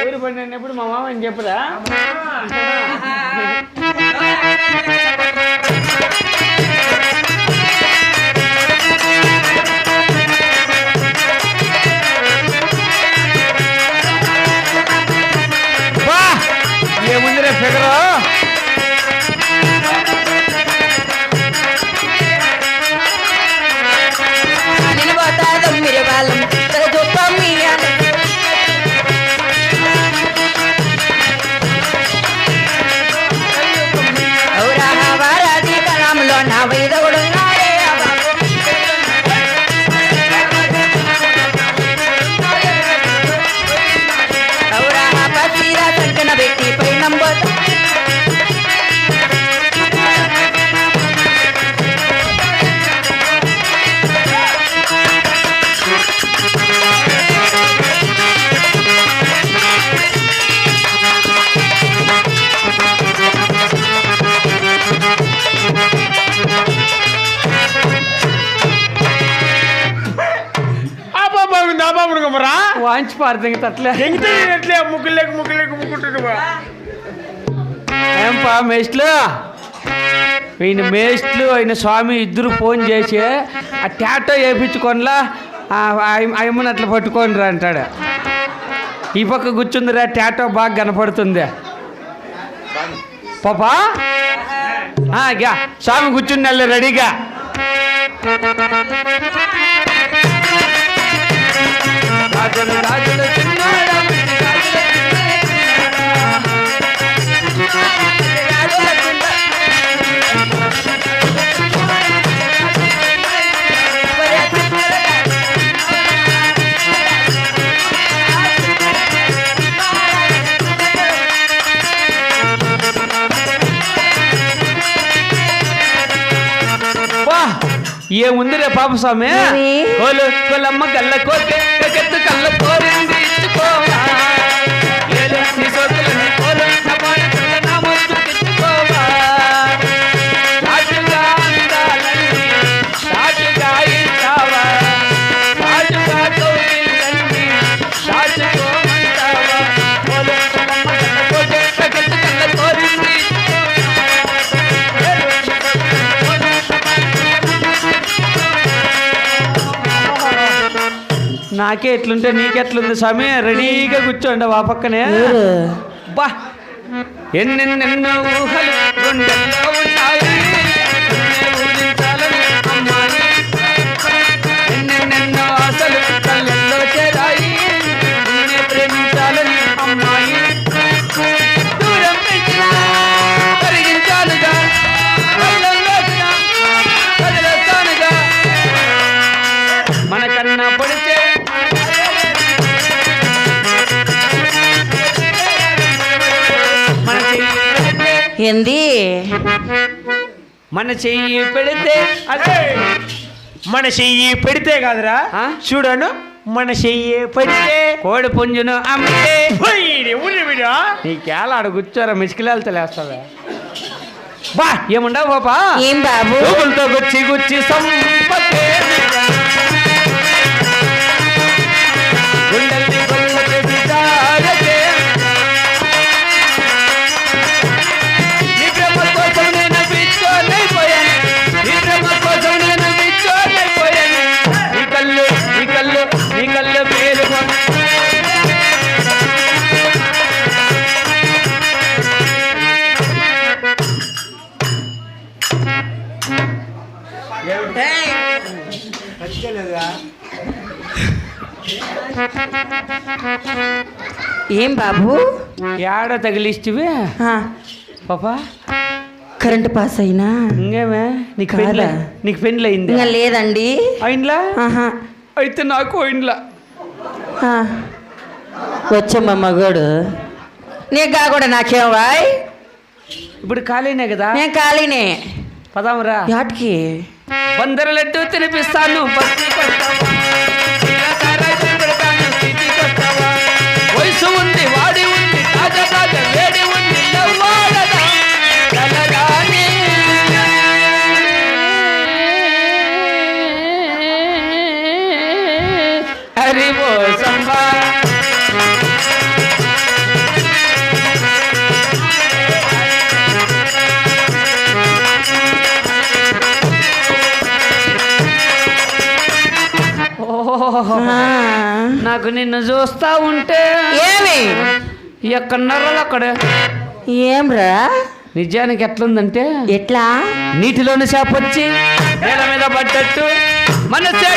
ఎవరు పని అన్నప్పుడు మా మామ అని చెప్పురా వాంచి పారుతుంది తట్లే ఎంగితే ఎట్లే ముగ్గులేక ముగ్గులేక పా మేస్ట్లు? ఈయన మేస్ట్లు ఆయన స్వామి ఇద్దరు ఫోన్ చేసి ఆ టాటో వేయించుకోనిలా అయ్యమ్మని అట్లా పట్టుకోని రా అంటాడు. ఈ పక్క కూర్చుందిరా టాటో బాగా కనపడుతుంది. పాపా? గా స్వామి కూర్చుండి రెడీగా. రాజులు రాజులు చిన్నాడా, రాజులు వా ఏముంది రే పాప స్వామి ఏమి? కోలు కొలమ్మ కళ్ళ కోరికే నాకే ఎట్లుంటే నీకెట్లుంది స్వామి? రెడీగా కూర్చోండి ఆ పక్కనే. బా. ఎన్నెన్నెన్నో ఊహలు ఏంది? మన చెయ్యి పెడితే అదే మన చెయ్యి పెడితే కాదురా? చూడను మన చెయ్యి పెడితే కోడి పుంజును అమ్మితే. ఆడ కూర్చోరా మిసికిలేలతో లేస్తావా. బా ఏముండవు పాపా ఏం బాబు? గుచ్చి గుచ్చి సంపకే ఏం బాబు? ఏడ తగిలిస్టివి ఆ, పాపా? కరెంట్ పాస్ అయినా? ఇంకేమే? నీకు నీకు పెళ్ళి అయింది ఇంకా లేదండి. అయిండ్లా ఆహా. అయితే నాకు అయిండ్లా ఆ. వచ్చమ్మా మగోడు. నీకు కాకుండా నాకేం వాయ్? ఇప్పుడు ఖాళీనే కదా? నేను ఖాళీనే. పదామురా. యాటికి? బందర లడ్డు తినిపిస్తాను. నాకు నిన్ను చూస్తా ఉంటే ఏమి? ఎక్కడున్నారో అక్కడే? ఏమ్రా? నిజానికి ఎట్లుందంటే ఎట్లా? నీటిలోని చేప వచ్చి నేల మీద పడ్డట్టు మనసే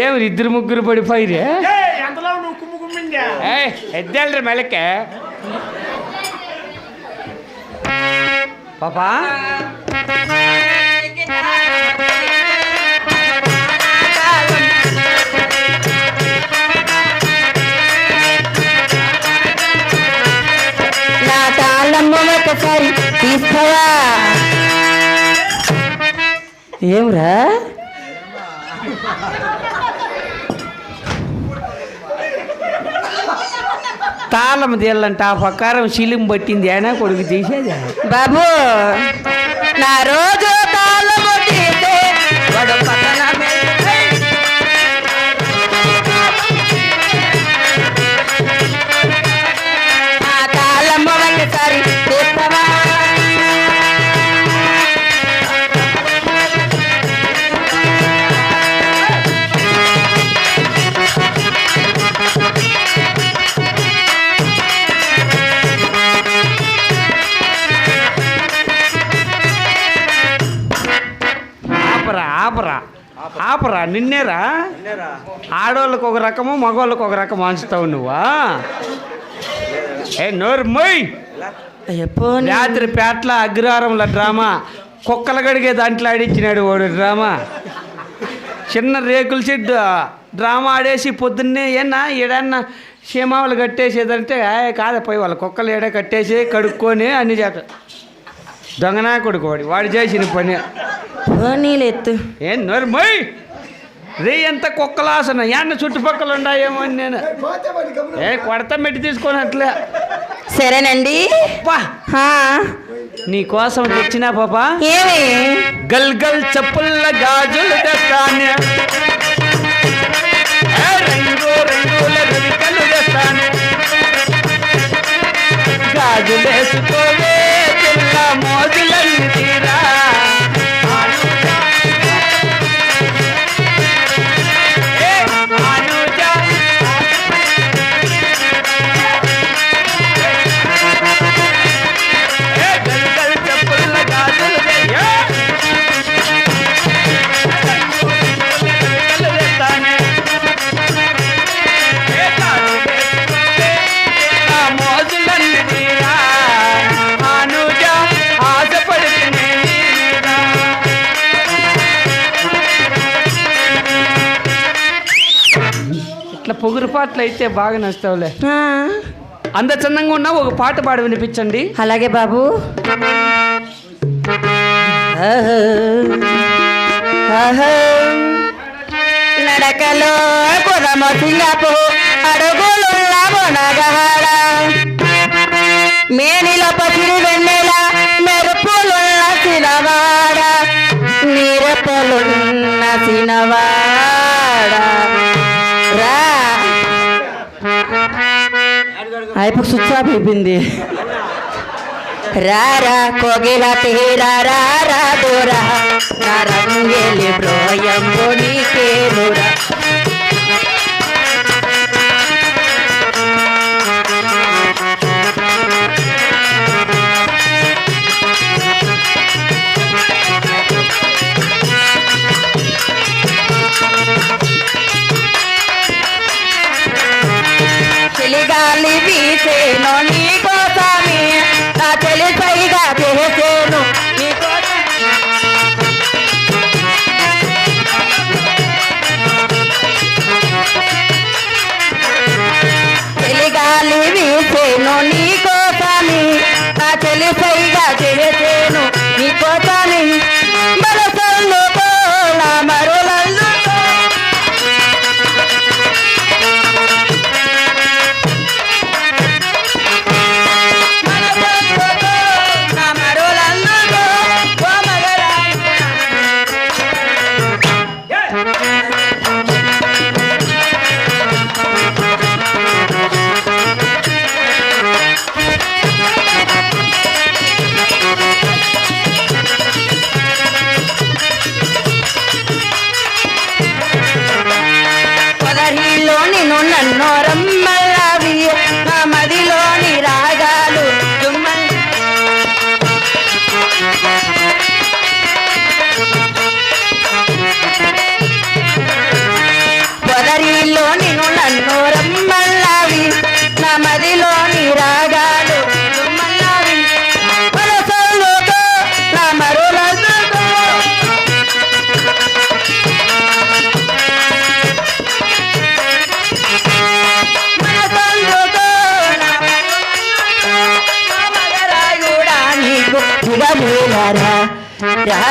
ఏమి ఇద్దరు ముగ్గురు పడిపోయిరే ఎంతలో నువ్వు కుమ్ము కుమ్మిందా ఎద్దాలరా మెలకే పాపా నా తాళమ్మ ఒకసారి తీసుకోవా ఏమ్రా తాళం తీయాలంట ఆ ప్రకారం శిలిం పట్టింది అయినా కొడుకు తీసేది బాబు నా రోజు ఆపరా నిన్నేరా? ఆడోళ్ళకి ఒక రకము మగవాళ్ళకి ఒక రకం అంచుతావు నువ్వా? ఏ నోరు మొయ్! రాత్రి పేట్ల అగ్రహారంలో డ్రామా కుక్కలు గడిగే దాంట్లో ఆడించినాడు వాడు డ్రామా. చిన్న రేకుల షెడ్ డ్రామా ఆడేసి పొద్దున్నే ఏనా ఏడన్నా సీమావులు కట్టేసేదంటే "ఏయ్, కాదపోయి వాళ్ళ కుక్కలు ఏడ కట్టేసి కడుక్కొని అన్ని చేత దొంగనా కొడుకు వాడు? వాడు చేసిన పని. నీళ్ళు ఎత్తు ఏం నోరుమోయ్ రే ఎంత కుక్కలాసన. యాన్న చుట్టుపక్కల ఉన్నాయేమో అని నేను. ఏ కొడతా మెట్టి తీసుకొని అట్లే. సరేనండి. నీ కోసం తెచ్చినా పాప? ఏమి? గల్ గల్ చెప్పుల్ల గాజులు తెస్తానే. ఏ రంగు రంగుల రవికలు తెస్తానే. గాజులేసుకోవే. மோதுல పాటలు అయితే బాగా నచ్చుతావులే. అంత చందంగా ఉన్నా ఒక పాట పాడి వినిపించండి. అలాగే బాబు. నడకలో పురమ సింగపు అడుగులున్న మునగహార మేనిలో పసిరి వెన్నెల మెరుపులున్న సినవాడ. నిరపలున్న సినవాడ. అయిపోయి స్విచ్ ఆఫ్ అయిపోయింది రారా కోగిల తీరా రారా దూరా నా రంగేలి బ్రోయంబు నీకేనురా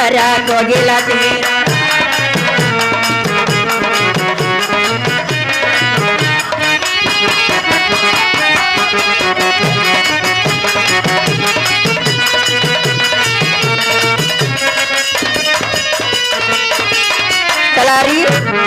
तारा कोगिला तेरा Clarín.